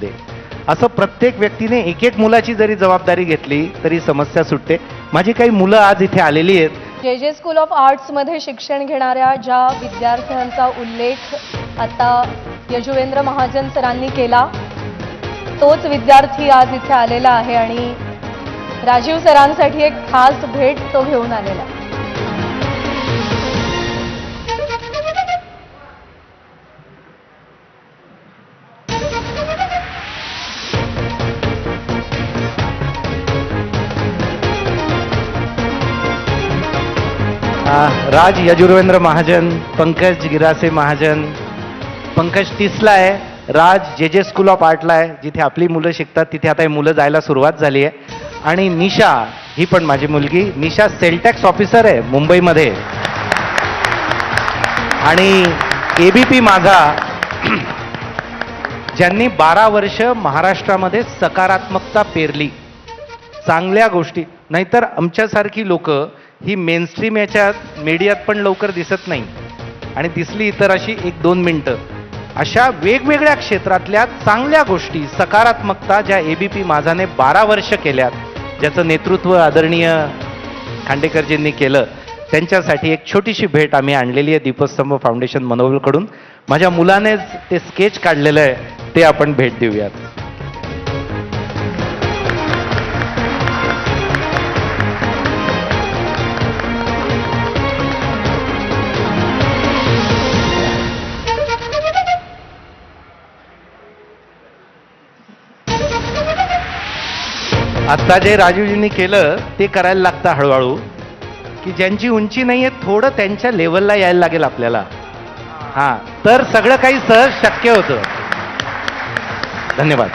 दे. असं प्रत्येक व्यक्तीने एक एक मुलाची जरी जबाबदारी घेतली तरी समस्या सुटते. माझी काही मुलं आज इथे आलेली आहेत. जे जे स्कूल ऑफ आर्ट्समध्ये शिक्षण घेणाऱ्या ज्या विद्यार्थ्यांचा उल्लेख आता यजुवेंद्र महाजन सरांनी केला तोच विद्यार्थी आज इथे आलेला आहे आणि राजीव सरांसाठी एक खास भेट तो घेऊन आलेला राज यजुर्वेंद्र महाजन पंकज गिरासे महाजन. पंकज तिसला आहे राज जे जे स्कूल ऑफ आर्टला आहे जिथे आपली मुलं शिकतात तिथे आता ही मुलं जायला सुरुवात झाली आहे. आणि निशा ही पण माझी मुलगी. निशा सेलटॅक्स ऑफिसर आहे मुंबईमध्ये. आणि ए बी पी माझा ज्यांनी बारा वर्ष महाराष्ट्रामध्ये सकारात्मकता पेरली. चांगल्या गोष्टी. नाहीतर आमच्यासारखी लोक ही मेनस्ट्रीम याच्यात मीडियात पण लवकर दिसत नाही. आणि दिसली तर अशी एक दोन मिनटं. अशा वेगवेगळ्या क्षेत्रातल्या चांगल्या गोष्टी सकारात्मकता ज्या ए बी पी माझाने बारा वर्ष केल्यात ज्याचं नेतृत्व आदरणीय खांडेकरजींनी केलं त्यांच्यासाठी एक छोटीशी भेट आम्ही आणलेली आहे दीपस्तंभ फाउंडेशन मनोबलकडून माझ्या मुलानेच ते स्केच काढलेलं आहे ते आपण भेट देऊयात. आत्ता जे राजीवजींनी केलं ते करायला लागतं हळूहळू. की ज्यांची उंची नाही आहे थोडं त्यांच्या लेवलला यायला लागेल आपल्याला. हां. तर सगळं काही सहज शक्य होतं. धन्यवाद.